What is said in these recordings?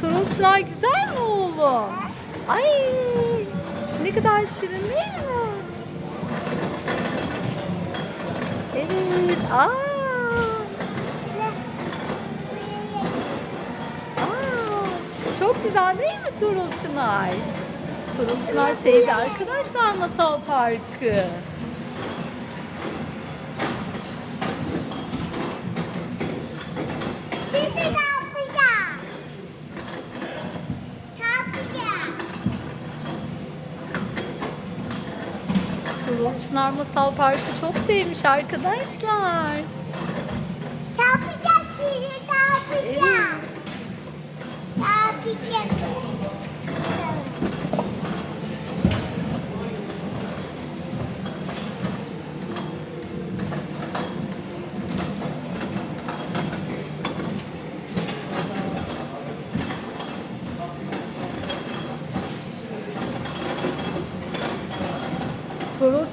Turul Çınar güzel mi oğlum? Ay ne kadar şirin değil mi? Evet. Aa. Aa. Çok güzel değil mi Turul Çınar? Turul Çınar sevdi arkadaşlar Masal Parkı. Çınar Masal Parkı çok sevmiş arkadaşlar. Yapacağız? Ne yapacağız? Yapacağız?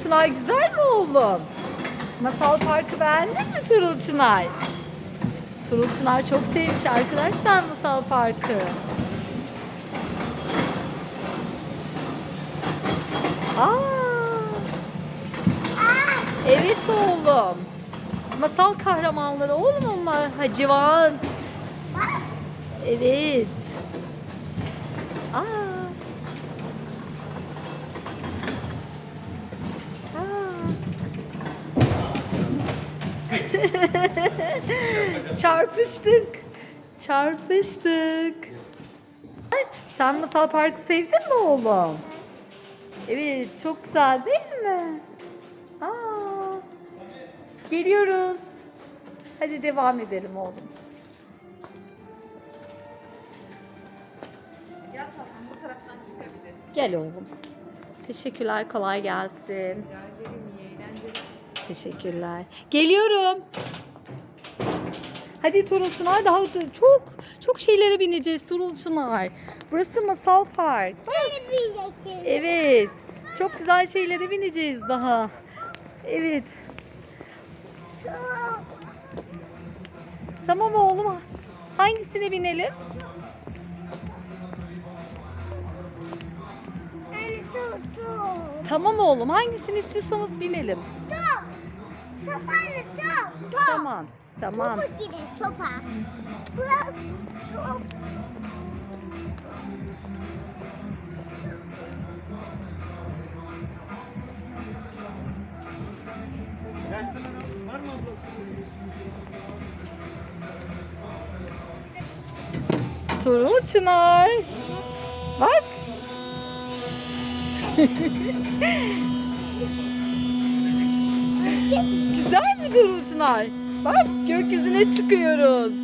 Çınar güzel mi oğlum? Masal Parkı beğendin mi Turul Çınar? Turul Çınar çok sevmiş arkadaşlar Masal Parkı. Aa, Aa, evet oğlum. Masal kahramanları oğlum onlar. Hacivat. bak. Evet. Aa. Çarpıştık. Çarpıştık. Sen Masal Parkı sevdin mi oğlum? Evet, çok güzel değil mi? Aa. Geliyoruz. Hadi devam edelim oğlum. Gel tatlım bu taraftan çıkabilirsin. Gel oğlum. Teşekkürler, kolay gelsin. Rica. Teşekkürler. Geliyorum. Hadi Turul Çınar daha çok çok şeylere bineceğiz Turul Çınar. Burası Masal Park. Böyle. Evet. Çok güzel şeylere bineceğiz daha. Evet. Tamam oğlum. Hangisine binelim? Tamam oğlum. Hangisini istiyorsanız binelim. Top. Top anne top. Top. Tamam. Tamam. Topa gidelim topa. Bırak. Top. Var mı abla? Turul Çınar. Bak. Güzel mi Turul Çınar? Bak gökyüzüne çıkıyoruz.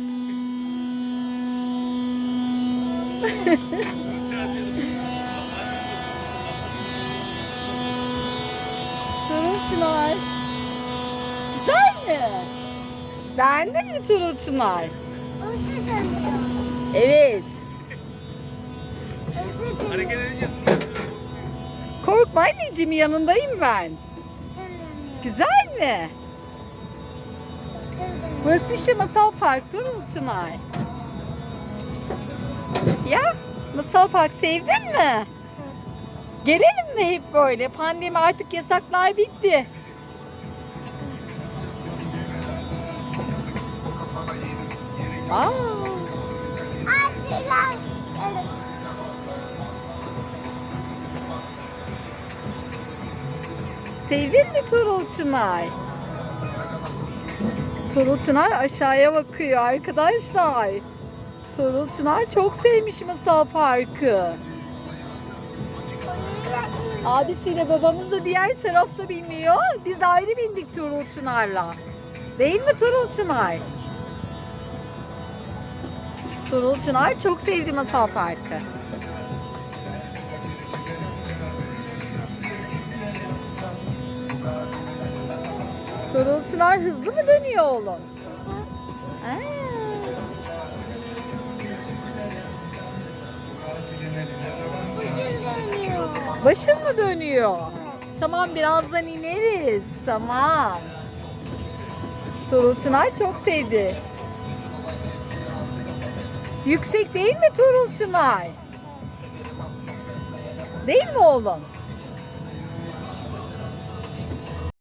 Turul Çınar. Güzel mi? Beğendin mi Turul Çınar? Özür dönüyor. Evet. Hareket edince Korkma anneciğim yanındayım ben. Güzel mi? Burası işte Masal Park Turul Çınar. Ya Masal Park sevdin mi? Gelelim mi hep böyle? Pandemi artık yasaklar bitti. Aa, Artılar. Sevdin mi Turul Çınar? Aşağıya bakıyor arkadaşlar. Çınar çok sevmiş Masal Parkı. Abisiyle babamız da diğer tarafta biniyor. Biz ayrı bindik Turul Çınar'la. Değil mi? Turul Çınar çok sevdi Masal Parkı. Turul Çınar hızlı mı dönüyor oğlum? Başın mı dönüyor? Tamam birazdan ineriz. Tamam. Turul Çınar çok sevdi. Yüksek değil mi Tuğrul Çınar? Değil mi oğlum?